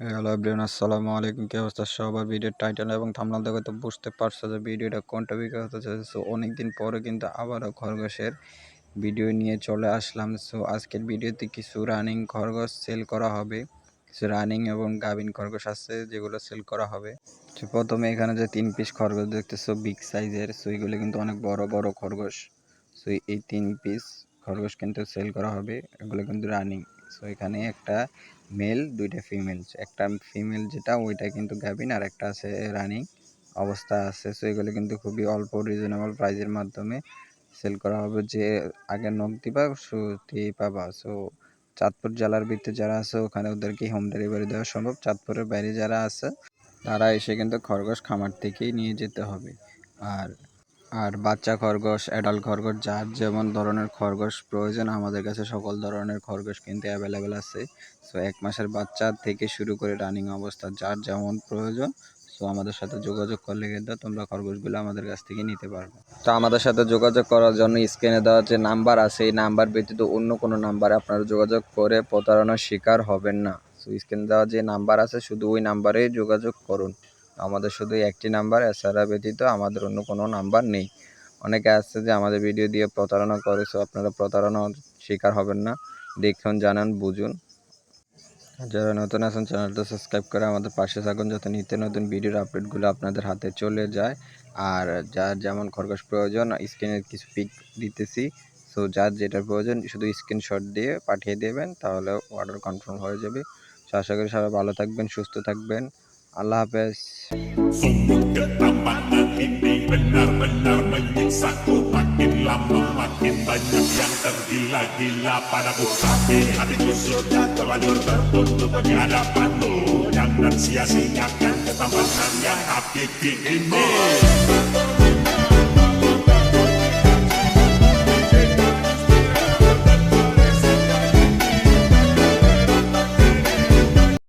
Hello everyone, আসসালামু আলাইকুম। কি অবস্থা? সবার ভিডিওর টাইটেল এবং থামনাল দেখে তো বুঝতে পারছ যে ভিডিওটা কোন টপিকে হতে চলেছে। সো অনেকদিন পরে কিন্তু আবারও খরগোশের ভিডিও নিয়ে চলে আসলাম। সো আজকের ভিডিওতে কিছু রানিং খরগোশ সেল করা হবে। কিছু রানিং এবং গাভিন খরগোশ আছে যেগুলো সেল করা হবে। তো প্রথমে এখানে যে তিন পিস খরগোশ দেখতেছো বিগ সাইজের সো এগুলো কিন্তু অনেক বড় বড় খরগোশ। সো এই তিন পিস খরগোশ কিন্তু সেল করা হবে। এগুলো কিন্তু রানিং সো এখানে একটা মেল দুইটা ফিমেল একটা ফিমেল যেটা ওইটা কিন্তু গাভিন আর একটা আছে রানিং অবস্থা আছে সো এগুলো কিন্তু খুবই অল্প রিজনেবল প্রাইজের মাধ্যমে সেল করা হবে। যে আগে নখ দিবা সুতি পাবা। সো চাঁদপুর জেলার ভিতরে যারা আছে, ওখানে ওদেরকে হোম ডেলিভারি দেওয়া সম্ভব। চাঁদপুরের বাইরে যারা আছে, তারা এসে কিন্তু খরগোশ খামার থেকেই নিয়ে যেতে হবে। আর আর বাচ্চা খরগোশ অ্যাডাল্ট খরগোশ, যার যেমন ধরনের খরগোশ প্রয়োজন, আমাদের কাছে সকল ধরনের খরগোশ কিন্তু অ্যাভেলেবেল আছে। সো এক মাসের বাচ্চা থেকে শুরু করে রানিং অবস্থা যার যেমন প্রয়োজন সো আমাদের সাথে যোগাযোগ করলে কিন্তু তোমরা খরগোশগুলো আমাদের কাছ থেকে নিতে পারবে। তো আমাদের সাথে যোগাযোগ করার জন্য স্ক্রিনে দেওয়া যে নাম্বার আছে, এই নাম্বার ব্যতীত অন্য কোনো নাম্বারে আপনারা যোগাযোগ করে প্রতারণার শিকার হবেন না। সো স্ক্রিনে দেওয়া যে নাম্বার আছে, শুধু ওই নাম্বারেই যোগাযোগ করুন। আমাদের শুধু একটি নাম্বার, এছাড়া ব্যতীত আমাদের অন্য কোনো নাম্বার নেই। অনেকে আসছে যে আমাদের ভিডিও দিয়ে প্রতারণা করে, সো আপনারা প্রতারণার শিকার হবেন না। দেখুন, জানান, বুঝুন। যারা নতুন আছেন, চ্যানেলটা সাবস্ক্রাইব করে আমাদের পাশে থাকুন যাতে নিত্য নতুন ভিডিওর আপডেটগুলো আপনাদের হাতে চলে যায়। আর যার যেমন খরগোশ প্রয়োজন, স্ক্রিনের কিছু পিক দিতেছি। সো যার যেটার প্রয়োজন, শুধু স্ক্রিনশট দিয়ে পাঠিয়ে দেবেন, তাহলে অর্ডার কনফার্ম হয়ে যাবে। আশা করি সবাই ভালো থাকবেন, সুস্থ থাকবেন। Allah Hafiz. Sungguh ketampanan ini benar-benar menyiksaku Makin lama makin banyak yang tergila-gila padaku Tapi hatiku sudah terlanjur tertutup di hadapanmu. Yang dan sia-siakan ketampanan yang hakiki ini